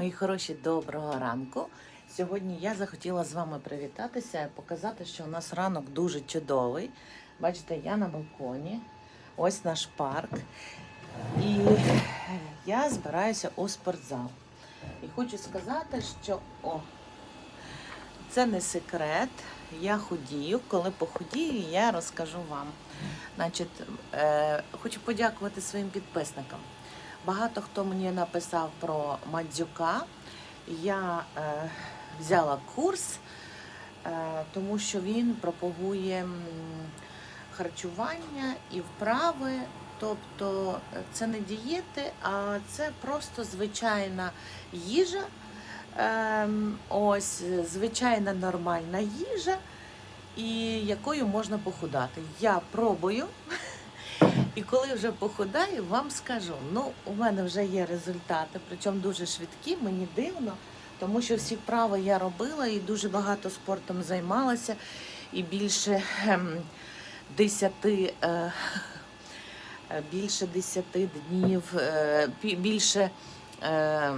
Мої хороші, доброго ранку. Сьогодні я захотіла з вами привітатися і показати, що у нас ранок дуже чудовий. Бачите, я на балконі, ось наш парк. І я збираюся у спортзал. І хочу сказати, що о, це не секрет. Я худію. Коли похудію, я розкажу вам. Значить, е, хочу подякувати своїм підписникам. Багато хто мені написав про Мадзюка. Я е, взяла курс, е, тому що він пропагує харчування і вправи. Тобто е, це не дієти, а це просто звичайна їжа. Ем, ось звичайна нормальна їжа, і якою можна похудати. Я пробую. І коли вже похудаю, вам скажу, ну, у мене вже є результати, причому дуже швидкі, мені дивно, тому що всі вправи я робила і дуже багато спортом займалася, і більше ем, 10, е, е, більше 10 днів, е, більше. Е,